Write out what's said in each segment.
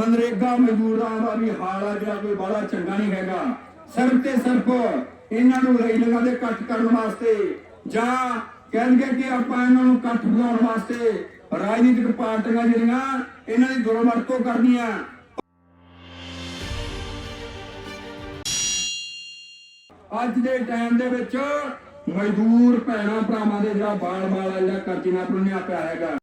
ਮਨਰੇਗਾ ਮਜ਼ਦੂਰਾਂ ਦਾ ਵੀ ਹਾਲ ਆ ਜਿਹੜਾ ਕੋਈ ਬੜਾ ਚੰਗਾ ਨਹੀਂ ਹੈਗਾ। ਸਿਰਫ ਤੇ ਸਿਰਫ ਇਹਨਾਂ ਨੂੰ ਰੇਲਿੰਗਾਂ ਦੇ ਕੱਟ ਕਰਨ ਵਾਸਤੇ ਜਾਂ ਕਹਿੰਦੇ ਕਿ ਆਪਾਂ ਇਹਨਾਂ ਨੂੰ ਕੱਟ ਬਣਾਉਣ ਵਾਸਤੇ ਰਾਜਨੀਤਿਕ ਪਾਰਟੀਆਂ ਜਿਹੜੀਆਂ, ਇਹਨਾਂ ਦੀ ਦੁਰਵਰਤੋਂ ਕਰਦੀਆਂ ਅੱਜ ਦੇ ਟਾਈਮ ਦੇ ਵਿੱਚ ਮਜ਼ਦੂਰ ਭੈਣਾਂ ਭਰਾਵਾਂ ਦੇ ਜਿਹੜਾ ਬਾਲ ਬਾਲ ਆ, ਜਿਹੜਾ ਕਰਜ਼ੇ ਨਾਲ ਭੁੰਨਿਆ ਪਿਆ ਹੈਗਾ।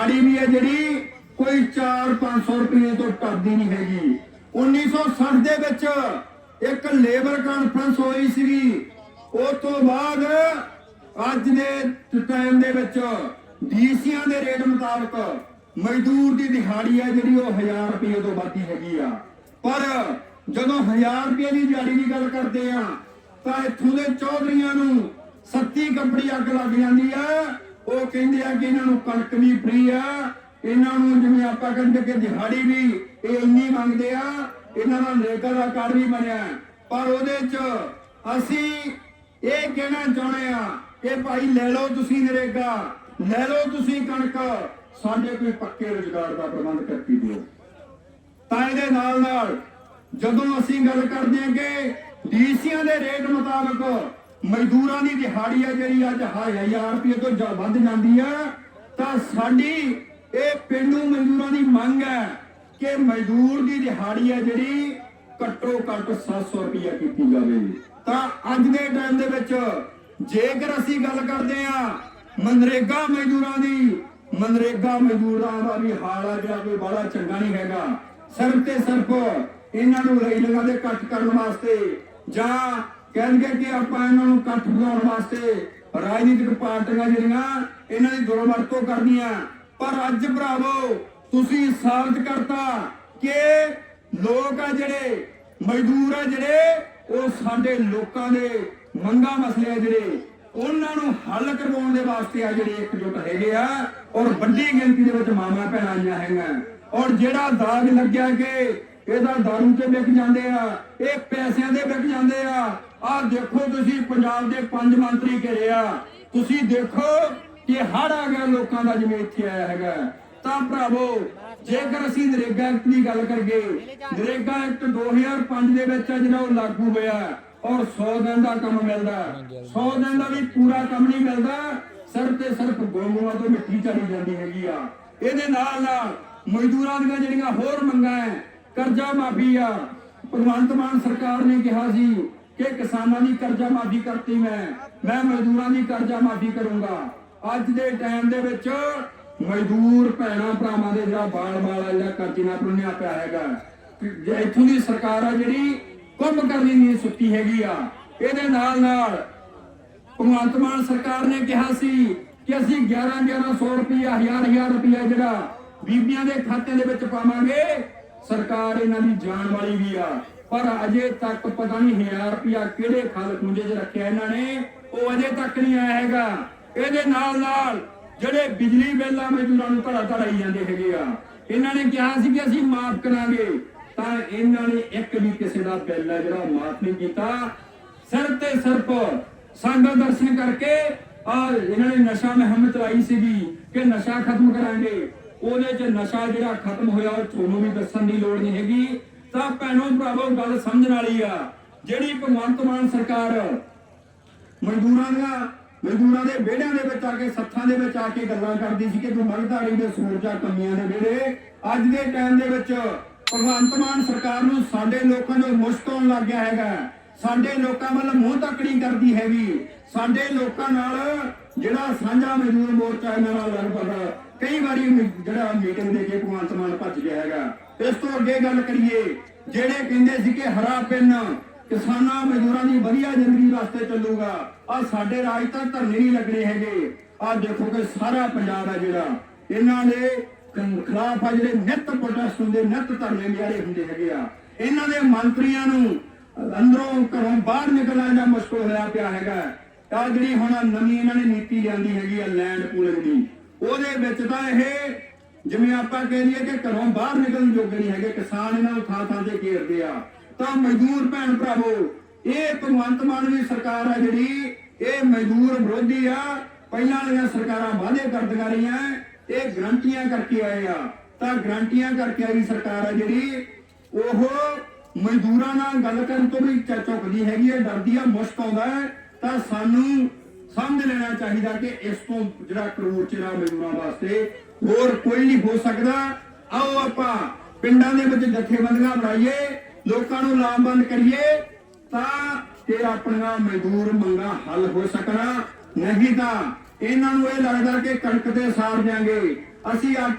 ਮਜ਼ਦੂਰ ਵੀ ਹੈ ਜਿਹੜੀ ਕੋਈ 4-500 ਰੁਪਏ ਤੋਂ ਟੱਪਦੀ ਨਹੀਂ ਹੈਗੀ। 1960 ਦੇ ਵਿੱਚ ਇੱਕ ਲੇਬਰ ਕਾਨਫਰੰਸ ਹੋਈ ਸੀਗੀ। ਉਸ ਤੋਂ ਬਾਅਦ ਅੱਜ ਦੇ ਟਾਈਮ ਦੇ ਵਿੱਚ ਡੀਸੀਆਂ ਦੇ ਰੇਟ ਮੁਤਾਬਕ ਮਜ਼ਦੂਰ ਦੀ ਦਿਹਾੜੀ ਹੈ ਜਿਹੜੀ ਉਹ 1000 ਰੁਪਏ ਤੋਂ ਵੱਧਦੀ ਹੈਗੀ ਆ। ਪਰ ਜਦੋਂ 1000 ਰੁਪਏ ਦੀ ਦਿਹਾੜੀ ਦੀ ਗੱਲ ਕਰਦੇ ਆ, ਤਾਂ ਇੱਥੋਂ ਦੇ ਚੌਧਰੀਆਂ ਨੂੰ ਸੱਤੀ ਕੰਪਨੀ ਅੱਗ ਲੱਗ ਜਾਂਦੀ ਆ। ਉਹ ਕਹਿੰਦੇ ਆ ਕਿ ਇਹਨਾਂ ਨੂੰ ਕਣਕ ਵੀ ਫ੍ਰੀ ਆ, ਇਹਨਾਂ ਨੂੰ ਜਿਵੇਂ ਆਪਾਂ ਕਹਿੰਦੇ ਕਿ ਦਿਹਾੜੀ ਵੀ ਇਹ ਇੰਨੀ ਮੰਗਦੇ ਆ, ਇਹਨਾਂ ਦਾ ਨਰੇਗਾ ਦਾ ਕਾਰਡ ਵੀ ਬਣਿਆ। ਪਰ ਉਹਦੇ ਚ ਅਸੀਂ ਇਹ ਕਹਿਣਾ ਚਾਹੁੰਦੇ ਆ ਕਿ ਭਾਈ ਲੈ ਲਓ ਤੁਸੀਂ ਨਰੇਗਾ, ਲੈ ਲਓ ਤੁਸੀਂ ਕਣਕ, ਸਾਡੇ ਕੋਈ ਪੱਕੇ ਰੁਜ਼ਗਾਰ ਦਾ ਪ੍ਰਬੰਧ ਕਰਕੇ ਦਿਓ। ਤਾਂ ਇਹਦੇ ਨਾਲ ਨਾਲ ਜਦੋਂ ਅਸੀਂ ਗੱਲ ਕਰਦੇ ਹਾਂ ਕਿ ਡੀਸੀਆਂ ਦੇ ਰੇਟ ਮੁਤਾਬਕ ਮਜ਼ਦੂਰਾਂ ਦੀ ਦਿਹਾੜੀ ਆ ਜਿਹੜੀ ਅੱਜ 1000 ਰੁਪਏ ਤੋਂ ਜਾ- ਵੱਧ ਜਾਂਦੀ ਆ। ਤਾਂ ਸਾਡੀ ਇਹ ਪਿੰਡੂ ਮਜ਼ਦੂਰਾਂ ਦੀ ਮੰਗ ਹੈ ਕਿ ਮਜ਼ਦੂਰ ਦੀ ਦਿਹਾੜੀ ਆ ਜਿਹੜੀ ਘੱਟੋ ਘੱਟ 700 ਰੁਪਏ ਕੀਤੀ ਜਾਵੇ। ਤਾਂ ਅੱਜ ਦੇ ਟਾਈਮ ਦੇ ਵਿੱਚ ਜੇਕਰ ਅਸੀਂ ਗੱਲ ਕਰਦੇ ਆ ਮਨਰੇਗਾ ਮਜ਼ਦੂਰਾਂ ਦੀ, ਮਨਰੇਗਾ ਮਜ਼ਦੂਰਾਂ ਦਾ ਵੀ ਹਾਲ ਆ ਜਿਹੜਾ ਕੋਈ ਬੜਾ ਚੰਗਾ ਨਹੀਂ ਹੈਗਾ। ਸਿਰਫ ਤੇ ਸਿਰਫ ਇਹਨਾਂ ਨੂੰ ਰੇਲਿੰਗਾਂ ਦੇ ਕੱਟ ਕਰਨ ਵਾਸਤੇ ਜਾਂ ਕਹਿਣਗੇ ਕਿ ਆਪਾਂ ਇਹਨਾਂ ਨੂੰ ਕੱਟ ਬਣਾਉਣ ਵਾਸਤੇ ਰਾਜਨੀਤਿਕ ਪਾਰਟੀਆਂ ਜਿਹੜੀਆਂ, ਇਹਨਾਂ ਦੀ ਦੁਰਵਰਤੋਂ ਕਰਦੀਆਂ ਪਰ ਅੱਜ ਭਰਾਵੋ, ਤੁਸੀਂ ਸਾਬਤ ਕਰਤਾ ਕਿ ਲੋਕ ਆ ਜਿਹੜੇ, ਮਜ਼ਦੂਰ ਆ ਜਿਹੜੇ, ਉਹ ਸਾਡੇ ਲੋਕਾਂ ਦੇ ਮੰਗਾ ਮਸਲੇ ਆ ਜਿਹੜੇ, ਉਹਨਾਂ ਨੂੰ ਹੱਲ ਕਰਵਾਉਣ ਦੇ ਵਾਸਤੇ ਆ ਜਿਹੜੇ ਇਕਜੁੱਟ ਹੈਗੇ ਆ, ਔਰ ਵੱਡੀ ਗਿਣਤੀ ਦੇ ਵਿੱਚ ਮਾਮਾ ਭੈਣਾਂ ਆਈਆਂ ਹੈਗੀਆਂ। ਔਰ ਜਿਹੜਾ ਦਾਗ ਲੱਗਿਆ ਕਿ ਇਹਦਾ ਦਾਰੂ ਤੇ ਵਿਕ ਜਾਂਦੇ ਆ, ਇਹ ਪੈਸਿਆਂ ਦੇ ਵਿਕ ਜਾਂਦੇ ਆ। ਆਹ ਦੇਖੋ ਤੁਸੀਂ ਪੰਜਾਬ ਦੇ ਪੰਜ ਮੰਤਰੀ ਘਿਰੇ ਆ। ਤੁਸੀਂ ਦੇਖੋ ਕਿ ਹੜ ਆ ਗਿਆ, ਲੋਕਾਂ ਦਾ ਜਿਵੇਂ ਇੱਥੇ ਆਇਆ ਹੈਗਾ। ਤਾਂ ਭਰਾਵੋ, ਜੇਕਰ ਅਸੀਂ ਨਰੇਗਾ ਐਕਟ ਦੀ ਗੱਲ ਕਰੀਏ, ਨਰੇਗਾ ਐਕਟ 2005 ਦੇ ਵਿੱਚ ਜਿਹੜਾ ਉਹ ਲਾਗੂ ਹੋਇਆ ਔਰ 100 ਦਿਨ ਦਾ ਕੰਮ ਮਿਲਦਾ। 100 ਦਿਨ ਦਾ ਵੀ ਪੂਰਾ ਕੰਮ ਨਹੀਂ ਮਿਲਦਾ ਸਿਰਫ ਤੇ ਸਿਰਫ ਗੋਂਗੂਆਂ ਤੋਂ ਮਿੱਟੀ ਚੜੀ ਜਾਂਦੀ ਹੈਗੀ ਆ। ਇਹਦੇ ਨਾਲ ਨਾਲ ਮਜ਼ਦੂਰਾਂ ਦੀਆਂ ਜਿਹੜੀਆਂ ਹੋਰ ਮੰਗਾਂ ਹੈ ਕਰਜ਼ਾ ਮਾਫੀ ਆ। ਭਗਵੰਤ ਮਾਨ ਸਰਕਾਰ ਨੇ ਕਿਹਾ ਸੀ ਕਿ ਕਿਸਾਨਾਂ ਦੀ ਕਰਜ਼ਾ ਮਾਫੀ ਕਰਤੀ ਮੈਂ। ਮੈਂ ਮਜ਼ਦੂਰਾਂ ਦੀ ਕਰਜ਼ਾ ਮਾਫੀ ਕਰੂੰਗਾ। ਅੱਜ ਦੇ ਟਾਈਮ ਦੇ ਵਿੱਚ ਮਜ਼ਦੂਰ ਭੈਣਾਂ ਭਰਾਵਾਂ ਦੇ ਜਿਹੜਾ ਬਾਲ ਬਾਲ ਜਿਹੜਾ ਕਰਜ਼ੇ ਨਾਲ ਭੁੰਨਿਆ ਪਿਆ ਹੈਗਾ। ਜੇ ਇੱਥੋਂ ਦੀ ਸਰਕਾਰ ਆ ਜਿਹੜੀ ਕੰਮ ਕਰਨੀ ਨਹੀਂ ਸੁੱਤੀ ਹੈਗੀ ਆ। ਇਹਦੇ ਨਾਲ ਨਾਲ ਭਗਵੰਤ ਮਾਨ ਸਰਕਾਰ ਨੇ ਕਿਹਾ ਸੀ ਕਿ ਅਸੀਂ 11 1100 ਰੁਪਇਆ 1000 1000 ਰੁਪਇਆ ਜਿਹੜਾ ਬੀਬੀਆਂ ਦੇ ਖਾਤੇ ਦੇ ਵਿੱਚ ਪਾਵਾਂਗੇ ਸਰਕਾਰ ਇਹਨਾਂ ਦੀ ਜਾਣ ਵਾਲੀ ਵੀ ਆ। ਪਰ ਅਜੇ ਤੱਕ ਪਤਾ ਨਹੀਂ 1000 ਰੁਪਇਆ ਕਿਹੜੇ ਖਾਲ ਖੁੰਝੇ 'ਚ ਰੱਖਿਆ ਇਹਨਾਂ ਨੇ, ਉਹ ਅਜੇ ਤੱਕ ਨਹੀਂ ਆਇਆ ਹੈਗਾ। ਇਹਦੇ ਨਾਲ ਨਾਲ ਜਿਹੜੇ ਬਿਜਲੀ ਬਿੱਲ ਮਜ਼ਦੂਰਾਂ ਨੂੰ ਧੜਾ ਧੜਾਈ ਜਾਂਦੇ ਹੈਗੇ ਆ, ਇਹਨਾਂ ਨੇ ਕਿਹਾ ਸੀ ਕਿ ਅਸੀਂ ਮਾਫ ਕਰਾਂਗੇ। ਤਾਂ ਇਹਨਾਂ ਨੇ ਇੱਕ ਵੀ ਕਿਸੇ ਦਾ ਬਿੱਲ ਹੈ ਜਿਹੜਾ ਮਾਫ ਨਹੀਂ ਕੀਤਾ। ਸਿਰ ਤੇ ਸਿਰਫ ਸੰਗਤ ਦਰਸ਼ਨ ਕਰਕੇ ਆ, ਇਹਨਾਂ ਨੇ ਨਸ਼ਾ ਮੁਹਿੰਮ ਚਲਾਈ ਸੀਗੀ ਕਿ ਨਸ਼ਾ ਖਤਮ ਕਰਾਂਗੇ। ਉਹਦੇ ਚ ਨਸ਼ਾ ਜਿਹੜਾ ਖਤਮ ਹੋਇਆ, ਉਹ ਤੁਹਾਨੂੰ ਵੀ ਦੱਸਣ ਦੀ ਲੋੜ ਨਹੀਂ ਹੈਗੀ। ਤਾਂ ਭੈਣੋ, ਭਰਾਵੋ, ਗੱਲ ਸਮਝਣ ਵਾਲੀ ਆ, ਜਿਹੜੀ ਭਗਵੰਤ ਮਾਨ ਸਰਕਾਰ ਮਜ਼ਦੂਰਾਂ ਦੀਆਂ, ਮਜ਼ਦੂਰਾਂ ਦੇ ਵਿਹੜਿਆਂ ਦੇ ਵਿੱਚ ਆ ਕੇ, ਸੱਥਾਂ ਦੇ ਵਿੱਚ ਆ ਕੇ ਗੱਲਾਂ ਕਰਦੀ ਸੀ ਕਿ ਤੂੰ ਮੰਗਧਾਰੀ ਦੇ ਸੂਰਜਾ ਕਮੀਆਂ ਦੇ ਵਿਹੜੇ। ਅੱਜ ਦੇ ਟਾਈਮ ਦੇ ਵਿੱਚ ਭਗਵੰਤ ਮਾਨ ਸਰਕਾਰ ਨੂੰ ਸਾਡੇ ਲੋਕਾਂ ਨੂੰ ਮੁਸ਼ਕ ਲੱਗ ਗਿਆ ਹੈਗਾ। ਸਾਡੇ ਲੋਕਾਂ ਵੱਲ ਮੂੰਹ ਤੱਕੜੀ ਕਰਦੀ ਹੈਗੀ। ਸਾਡੇ ਲੋਕਾਂ ਨਾਲ ਜਿਹੜਾ ਸਾਂਝਾ ਮਜ਼ਦੂਰ ਮੋਰਚਾ ਇਹਨਾਂ ਨਾਲ ਲਗਭਗ ਕਈ ਵਾਰੀ ਜਿਹੜਾ ਮੀਟਿੰਗ ਦੇ ਕੇ ਭਗਵੰਤ ਮਾਨ ਭੱਜ ਗਿਆ ਹੈਗਾ। ਇਸ ਤੋਂ ਅੱਗੇ ਗੱਲ ਕਰੀਏ, ਜਿਹੜੇ ਕਹਿੰਦੇ ਸੀ ਕਿ ਹਰਾ ਪਿੰਨ ਕਿਸਾਨਾਂ, ਮਜ਼ਦੂਰਾਂ ਦੀ ਵਧੀਆ ਜ਼ਿੰਦਗੀ ਵਾਸਤੇ ਚੱਲੂਗਾ ਆ ਸਾਡੇ ਰਾਜ ਤਾਂ ਧਰਨੇ ਨਹੀਂ ਲੱਗਣੇ ਹੈਗੇ। ਆ ਦੇਖੋ ਕਿ ਸਾਰਾ ਪੰਜਾਬ ਹੈ ਜਿਹੜਾ। ਇਹਨਾਂ ਦੇ ਖਿਲਾਫ ਆ ਜਿਹੜੇ ਨਿੱਤ ਪ੍ਰੋਟੈਸਟ ਹੁੰਦੇ, ਨਿੱਤ ਧਰਨੇ ਨਿਆਰੇ ਹੁੰਦੇ ਹੈਗੇ ਆ। ਇਹਨਾਂ ਦੇ ਮੰਤਰੀਆਂ ਨੂੰ ਅੰਦਰੋਂ ਘਰੋਂ ਬਾਹਰ ਨਿਕਲਣਾ ਜਾਂ ਮੁਸ਼ਕਲ ਹੋਇਆ ਪਿਆ ਹੈਗਾ। ਆ ਜਿਹੜੀ ਹੁਣ ਨਵੀਂ ਇਹਨਾਂ ਨੇ ਨੀਤੀ ਲਿਆਂਦੀ ਹੈਗੀ ਆ ਲੈਂਡ ਪੂਲਿੰਗ ਦੀ। ਉਹਦੇ ਵਿੱਚ ਤਾਂ ਇਹ ਜਿਵੇਂ ਆਪਾਂ ਕਹਿ ਲਈਏ ਕਿ ਘਰੋਂ ਬਾਹਰ ਨਿਕਲਣ ਯੋਗ ਨਹੀਂ ਹੈਗੇ, ਕਿਸਾਨ ਇਹਨਾਂ ਨੂੰ ਥਾਂ ਥਾਂ ਤੇ ਘੇਰਦੇ ਆ। ਤਾਂ ਮਜ਼ਦੂਰ ਭੈਣ ਭਰਾਵੋ, ਇਹ ਭਗਵੰਤ ਮਾਨ ਦੀ ਸਰਕਾਰ ਆ ਜਿਹੜੀ, ਇਹ ਮਜ਼ਦੂਰ ਵਿਰੋਧੀ ਆ, ਪਹਿਲਾਂ ਵਾਲੀਆਂ ਸਰਕਾਰਾਂ ਵਾਅਦੇ ਕਰਦੀਆਂ ਰਹੀਆਂ, ਇਹ ਗਰੰਟੀਆਂ ਕਰਕੇ ਆਏ ਆ। ਤਾਂ ਗਰੰਟੀਆਂ ਕਰਕੇ ਆਈ ਸਰਕਾਰ ਆ ਜਿਹੜੀ, ਉਹ ਮਜ਼ਦੂਰਾਂ ਨਾਲ ਗੱਲ ਕਰਨ ਤੋਂ ਵੀ ਚ- ਝੁਕਦੀ ਹੈਗੀ ਹੈ ਡਰਦੀ ਆ, ਮੁਸ਼ਕ ਆਉਂਦਾ ਹੈ। ਤਾਂ ਸਾਨੂੰ ਸਮਝ ਚਾਹੀਦਾ ਕਿ ਇਸ ਤੋਂ ਜਿਹੜਾ ਕਰੋੜ ਚਿਰਾ ਮਜ਼ਦੂਰਾਂ ਵਾਸਤੇ ਹੋਰ ਕੋਈ ਨਹੀਂ ਹੋ ਸਕਦਾ। ਆਓ ਆਪਾਂ ਪਿੰਡਾਂ ਦੇ ਵਿੱਚ ਜਥੇਬੰਦੀਆਂ ਬਣਾਈਏ, ਲੋਕਾਂ ਨੂੰ ਲਾਮਬੰਦ ਕਰੀਏ, ਤਾਂ ਇਹ ਆਪਣੀਆਂ ਮਜ਼ਦੂਰ ਮੰਗਾਂ ਹੱਲ ਹੋ ਸਕਣਾ। ਨਹੀਂ ਤਾਂ ਇਹਨਾਂ ਨੂੰ ਇਹ ਲੱਗਦਾ ਕਿ ਕਣਕ ਤੇ ਸਾਰ ਦਿਆਂਗੇ। ਅਸੀਂ ਆਟੇ